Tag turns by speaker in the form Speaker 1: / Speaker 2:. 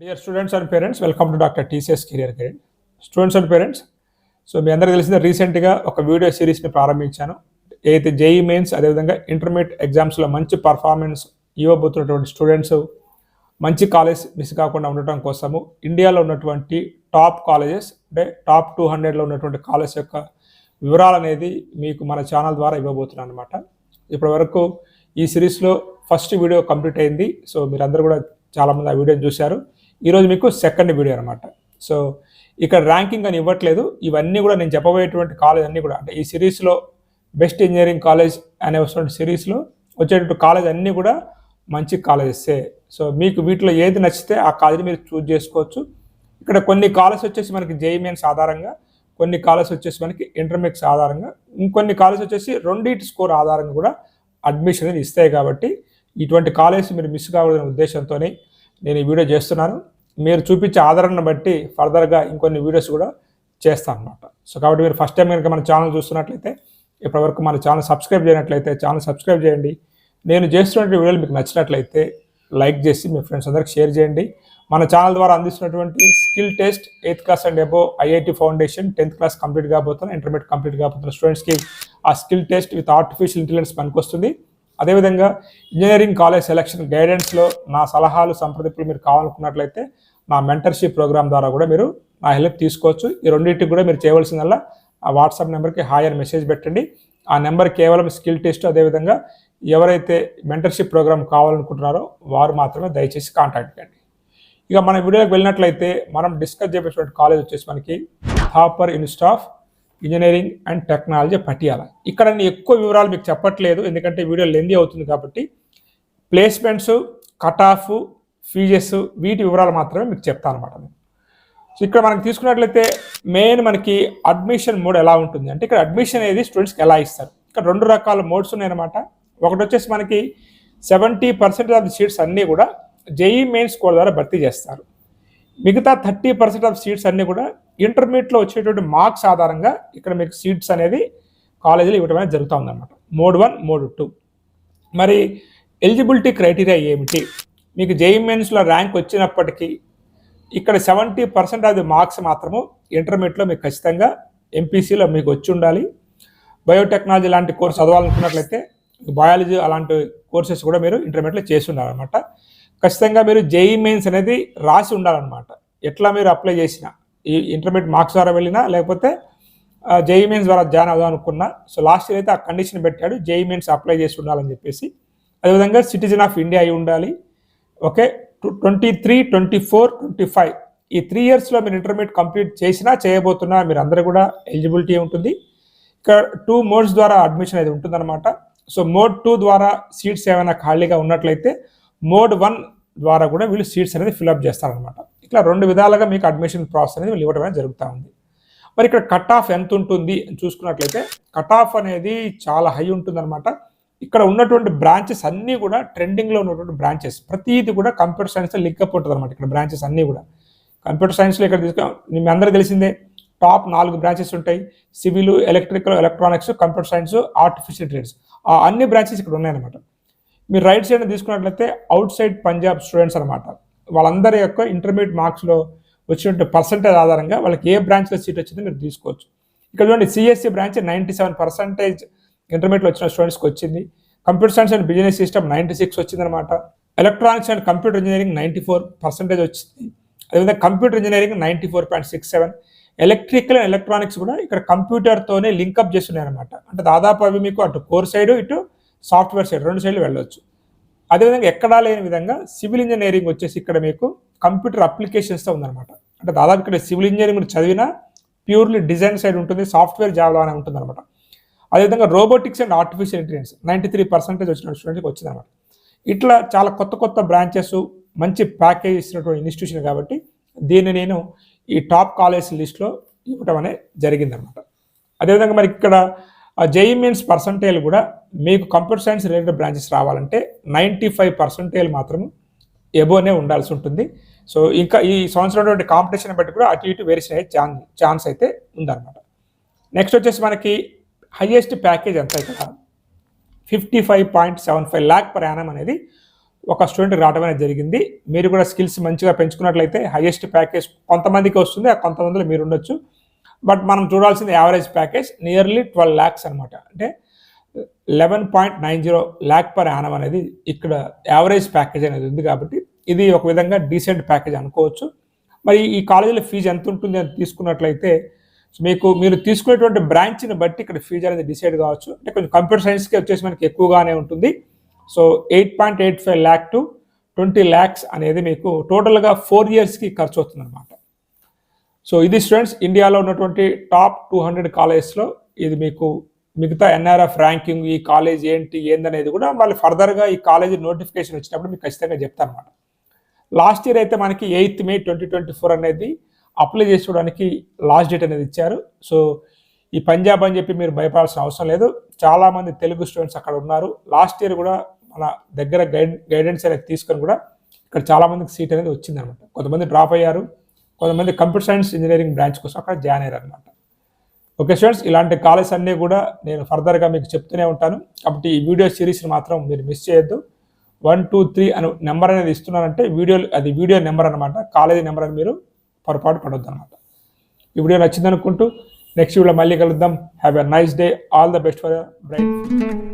Speaker 1: Dear students and parents welcome to doctor TCS career guide students and parents so మీ అందరికీ తెలిసిందే రీసెంట్గా ఒక వీడియో సిరీస్ని ప్రారంభించాను. ఏదైతే జేఈ మెయిన్స్ అదేవిధంగా ఇంటర్మీడియట్ ఎగ్జామ్స్లో మంచి పర్ఫార్మెన్స్ ఇవ్వబోతున్నటువంటి స్టూడెంట్స్ మంచి కాలేజ్ మిస్ కాకుండా ఉండటం కోసము ఇండియాలో ఉన్నటువంటి టాప్ కాలేజెస్ అంటే టాప్ టూ హండ్రెడ్లో ఉన్నటువంటి కాలేజ్ యొక్క వివరాలు అనేది మీకు మన ఛానల్ ద్వారా ఇవ్వబోతున్నాను అనమాట ఇప్పటి వరకు ఈ సిరీస్లో ఫస్ట్ వీడియో కంప్లీట్ అయింది. సో మీరందరూ కూడా చాలామంది ఆ వీడియోని చూశారు. ఈరోజు మీకు సెకండ్ వీడియో అనమాట సో ఇక్కడ ర్యాంకింగ్ అని ఇవ్వట్లేదు. ఇవన్నీ కూడా నేను చెప్పబోయేటువంటి కాలేజ్ అన్నీ కూడా అంటే ఈ సిరీస్లో బెస్ట్ ఇంజనీరింగ్ కాలేజ్ అనే వస్తున్న సిరీస్లో వచ్చేటువంటి కాలేజ్ అన్నీ కూడా మంచి కాలేజెసే సో మీకు వీటిలో ఏది నచ్చితే ఆ కాలేజ్ మీరు చూజ్ చేసుకోవచ్చు. ఇక్కడ కొన్ని కాలేజ్ వచ్చేసి మనకి జేఈమెన్స్ ఆధారంగా కొన్ని కాలేజ్ వచ్చేసి మనకి ఇంటర్మీడియట్స్ ఆధారంగా ఇంకొన్ని కాలేజ్ వచ్చేసి రెండింటి స్కోర్ ఆధారంగా కూడా అడ్మిషన్ ఇస్తాయి కాబట్టి ఇటువంటి కాలేజ్ మీరు మిస్ కావాలనే ఉద్దేశంతోనే నేను ఈ వీడియో చేస్తున్నాను. మీరు చూపించే ఆదరణను బట్టి ఫర్దర్గా ఇంకొన్ని వీడియోస్ కూడా చేస్తాను అనమాట సో కాబట్టి మీరు ఫస్ట్ టైం కనుక మన ఛానల్ చూస్తున్నట్లయితే ఇప్పటివరకు మన ఛానల్ సబ్స్క్రైబ్ చేయనట్లయితే ఛానల్ సబ్స్క్రైబ్ చేయండి. నేను చేస్తున్నటువంటి వీడియోలు మీకు నచ్చినట్లయితే లైక్ చేసి మీ ఫ్రెండ్స్ అందరికి షేర్ చేయండి. మన ఛానల్ ద్వారా అందిస్తున్నటువంటి skill test eighth class and above IIT foundation tenth class complete కాబోతున్న ఇంటర్మీడియట్ కంప్లీట్ కాబోతున్న స్టూడెంట్స్కి ఆ skill test with artificial intelligence పనికొస్తుంది. అదేవిధంగా ఇంజనీరింగ్ కాలేజ్ సెలక్షన్ గైడెన్స్లో నా సలహాలు సంప్రదింపులు మీరు కావాలనుకున్నట్లయితే నా మెంటర్షిప్ ప్రోగ్రామ్ ద్వారా కూడా మీరు నా హెల్ప్ తీసుకోవచ్చు. ఈ రెండింటికి కూడా మీరు చేయవలసిందల్లా ఆ వాట్సాప్ నెంబర్కి హాయ్ అని మెసేజ్ పెట్టండి. ఆ నెంబర్ కేవలం స్కిల్ టెస్ట్ అదేవిధంగా ఎవరైతే మెంటర్షిప్ ప్రోగ్రామ్ కావాలనుకుంటున్నారో వారు మాత్రమే దయచేసి కాంటాక్ట్ కండి ఇక మన వీడియోకి వెళ్ళినట్లయితే మనం డిస్కస్ చేసినటువంటి కాలేజ్ వచ్చేసి మనకి Thapar institute engineering and technology Patiala. ఇక్కడ నేను ఎక్కువ వివరాలు మీకు చెప్పట్లేదు ఎందుకంటే వీడియో లెందీ అవుతుంది కాబట్టి. ప్లేస్మెంట్స్ కట్ ఆఫ్ ఫీజెస్ వీటి వివరాలు మాత్రమే మీకు చెప్తాను అనమాట నేను. సో ఇక్కడ మనకి తీసుకున్నట్లయితే మెయిన్ మనకి అడ్మిషన్ మోడ్ ఎలా ఉంటుంది అంటే ఇక్కడ అడ్మిషన్ అనేది స్టూడెంట్స్కి ఎలా ఇస్తారు. ఇక్కడ రెండు రకాల మోడ్స్ ఉన్నాయన్నమాట. ఒకటి వచ్చేసి మనకి seventy percent of the seats అన్నీ కూడా జేఈ మెయిన్ స్కోర్ ద్వారా భర్తీ చేస్తారు. మిగతా థర్టీ పర్సెంట్ ఆఫ్ సీట్స్ అన్నీ కూడా ఇంటర్మీడియట్లో వచ్చేటువంటి మార్క్స్ ఆధారంగా ఇక్కడ మీకు సీట్స్ అనేది కాలేజీలో ఇవ్వడం అనేది జరుగుతూ ఉందన్నమాట. Mode one mode two. మరి ఎలిజిబిలిటీ క్రైటీరియా ఏమిటి? మీకు జేఈ మెయిన్స్లో ర్యాంక్ వచ్చినప్పటికీ ఇక్కడ సెవెంటీ పర్సెంట్ ఆఫ్ మార్క్స్ మాత్రము ఇంటర్మీడియట్లో మీకు ఖచ్చితంగా ఎంపీసీలో మీకు వచ్చి ఉండాలి. బయోటెక్నాలజీ లాంటి కోర్స్ చదవాలనుకున్నట్లయితే బయాలజీ అలాంటి కోర్సెస్ కూడా మీరు ఇంటర్మీడియట్లో చేసి ఉండాలన్నమాట. ఖచ్చితంగా మీరు జేఈ మెయిన్స్ అనేది రాసి ఉండాలన్నమాట. ఎట్లా మీరు అప్లై చేసినా. ఈ ఇంటర్మీడియట్ మార్క్స్ ద్వారా వెళ్ళినా లేకపోతే జేఈ మెయిన్స్ ద్వారా జాయిన్ అవుదాం అనుకున్నా సో లాస్ట్ ఇయర్ అయితే ఆ కండిషన్ పెట్టాడు జేఈ మెయిన్స్ అప్లై చేసి ఉండాలని చెప్పేసి. అదేవిధంగా సిటిజన్ ఆఫ్ ఇండియా అయి ఉండాలి. Okay twenty three twenty four twenty five ఈ త్రీ ఇయర్స్లో మీరు ఇంటర్మీడియట్ కంప్లీట్ చేసినా చేయబోతున్నా మీరు అందరూ కూడా ఎలిజిబిలిటీ ఉంటుంది. ఇక్కడ టూ మోడ్స్ ద్వారా అడ్మిషన్ అనేది ఉంటుందన్నమాట. సో మోడ్ టూ ద్వారా సీట్స్ ఏమైనా ఖాళీగా ఉన్నట్లయితే మోడ్ వన్ ద్వారా కూడా వీళ్ళు సీట్స్ అనేది ఫిల్అప్ చేస్తారనమాట ఇట్లా రెండు విధాలుగా మీకు అడ్మిషన్ ప్రాసెస్ అనేది వీళ్ళు ఇవ్వడం అనేది జరుగుతూ ఉంది. మరి ఇక్కడ కట్ ఆఫ్ ఎంత ఉంటుంది చూసుకున్నట్లయితే కట్ ఆఫ్ అనేది చాలా హై ఉంటుందన్నమాట. ఇక్కడ ఉన్నటువంటి బ్రాంచెస్ అన్నీ కూడా ట్రెండింగ్లో ఉన్నటువంటి బ్రాంచెస్ ప్రతిదీ కూడా కంప్యూటర్ సైన్స్లో లింక్ అప్ ఉంటుంది అనమాట ఇక్కడ బ్రాంచెస్ అన్నీ కూడా. కంప్యూటర్ సైన్స్లో ఇక్కడ తీసుకుని మీ అందరూ తెలిసిందే టాప్ నాలుగు బ్రాంచెస్ ఉంటాయి. Civil electrical electronics computer science artificial trades ఆ అన్ని బ్రాంచెస్ ఇక్కడ ఉన్నాయన్నమాట. మీరు రైట్ సైడ్ తీసుకున్నట్లయితే అవుట్ సైడ్ పంజాబ్ స్టూడెంట్స్ అనమాట వాళ్ళందరి యొక్క ఇంటర్మీడియట్ మార్క్స్లో వచ్చినటువంటి పర్సంటేజ్ ఆధారంగా వాళ్ళకి ఏ బ్రాంచ్లో సీట్ వచ్చిందో మీరు తీసుకోవచ్చు. ఇక్కడ చూడండి CSC branch ninety seven percentage ఇంటర్మీడియట్లో వచ్చిన స్టూడెంట్స్కి వచ్చింది. Computer science and business system ninety six వచ్చిందనమాట electronics and computer engineering ninety four percentage వచ్చింది. అదేవిధంగా computer engineering ninety four point six seven. Electrical and electronics కూడా ఇక్కడ కంప్యూటర్తోనే లింకప్ చేస్తున్నాయి అనమాట అంటే దాదాపు అవి మీకు అటు కోర్ సైడ్ ఇటు సాఫ్ట్వేర్ సైడ్ రెండు సైడ్లు వెళ్ళవచ్చు అదేవిధంగా ఎక్కడా లేని విధంగా సివిల్ ఇంజనీరింగ్ వచ్చేసి ఇక్కడ మీకు కంప్యూటర్ అప్లికేషన్స్తో ఉందన్నమాట. అంటే దాదాపు ఇక్కడ సివిల్ ఇంజనీరింగ్ చదివినా ప్యూర్లీ డిజైన్ సైడ్ ఉంటుంది సాఫ్ట్వేర్ జాబ్లోనే ఉంటుంది అనమాట అదేవిధంగా robotics and artificial intelligence ninety three percentage వచ్చిన స్టూడెంట్కి వచ్చిందన్నమాట. ఇట్లా చాలా కొత్త కొత్త బ్రాంచెస్ మంచి ప్యాకేజ్ ఇచ్చినటువంటి ఇన్స్టిట్యూషన్ కాబట్టి దీన్ని నేను ఈ టాప్ కాలేజ్ లిస్ట్లో ఇవ్వటం అనేది జరిగిందనమాట అదేవిధంగా మరి ఇక్కడ జేఈ మీన్స్ పర్సంటేజ్ కూడా మీకు కంప్యూటర్ సైన్స్ రిలేటెడ్ బ్రాంచెస్ రావాలంటే నైంటీ ఫైవ్ పర్సంటేజ్ మాత్రం ఎబోనే ఉండాల్సి ఉంటుంది. సో ఇంకా ఈ సంవత్సరం కాంపిటీషన్ బట్టి కూడా అటు ఇటు వేరియేషన్ అయ్యే ఛాన్స్ ఛాన్స్ అయితే ఉందన్నమాట. నెక్స్ట్ వచ్చేసి మనకి హయ్యెస్ట్ ప్యాకేజ్ ఎంత ఇక్కడ fifty five point seven five lakh per annum అనేది ఒక స్టూడెంట్ రావడం అనేది జరిగింది. మీరు కూడా స్కిల్స్ మంచిగా పెంచుకున్నట్లయితే హైయెస్ట్ ప్యాకేజ్ కొంతమందికి వస్తుంది ఆ కొంతమందిలో మీరు ఉండొచ్చు. బట్ మనం చూడాల్సింది average package nearly twelve lakhs అనమాట అంటే eleven point nine zero lakh per annum అనేది ఇక్కడ యావరేజ్ ప్యాకేజ్ అనేది ఉంది కాబట్టి ఇది ఒక విధంగా డీసెంట్ ప్యాకేజ్ అనుకోవచ్చు. మరి ఈ కాలేజీలో ఫీజు ఎంత ఉంటుంది అని తీసుకున్నట్లయితే మీకు మీరు తీసుకునేటువంటి బ్రాంచ్ని బట్టి ఇక్కడ ఫీజు అనేది డిసైడ్ కావచ్చు. అంటే కొంచెం కంప్యూటర్ సైన్స్కి వచ్చేసి మనకి ఎక్కువగానే ఉంటుంది. So eight point eight five lakh to twenty lakhs అనేది మీకు టోటల్గా ఫోర్ ఇయర్స్కి ఖర్చు అవుతుంది అనమాట సో ఇది స్టూడెంట్స్ ఇండియాలో ఉన్నటువంటి టాప్ టూ హండ్రెడ్ కాలేజెస్లో ఇది మీకు మిగతా ఎన్ఆర్ఎఫ్ ర్యాంకింగ్ ఈ కాలేజ్ ఏంటి ఏందనేది కూడా వాళ్ళు ఫర్దర్గా ఈ కాలేజీ నోటిఫికేషన్ వచ్చినప్పుడు మీకు ఖచ్చితంగా చెప్తాను అనమాట లాస్ట్ ఇయర్ అయితే మనకి eighth May twenty twenty four అనేది అప్లై చేసుకోవడానికి లాస్ట్ డేట్ అనేది ఇచ్చారు. సో ఈ పంజాబ్ అని చెప్పి మీరు భయపడాల్సిన అవసరం లేదు. చాలామంది తెలుగు స్టూడెంట్స్ అక్కడ ఉన్నారు. లాస్ట్ ఇయర్ కూడా మన దగ్గర గైడ్ గైడెన్స్ అనేది తీసుకొని కూడా ఇక్కడ చాలామందికి సీట్ అనేది వచ్చిందనమాట కొంతమంది డ్రాప్ అయ్యారు. కొంతమంది కంప్యూటర్ సైన్స్ ఇంజనీరింగ్ బ్రాంచ్ కోసం అక్కడ జాయిన్ అయ్యారు అనమాట ఓకే స్టూడెంట్స్ ఇలాంటి కాలేజ్ అన్నీ కూడా నేను ఫర్దర్గా మీకు చెప్తూనే ఉంటాను. కాబట్టి ఈ వీడియో సిరీస్ని మాత్రం మీరు మిస్ చేయొద్దు. వన్ టూ త్రీ అని నెంబర్ అనేది ఇస్తున్నానంటే వీడియో అది వీడియో నెంబర్ అనమాట కాలేజీ నెంబర్ అని మీరు పొరపాటు పడొద్దు అనమాట ఈ వీడియో నచ్చిందనుకుంటూ నెక్స్ట్ వీడియో మళ్ళీ కలుద్దాం. Have a nice day all the best for bright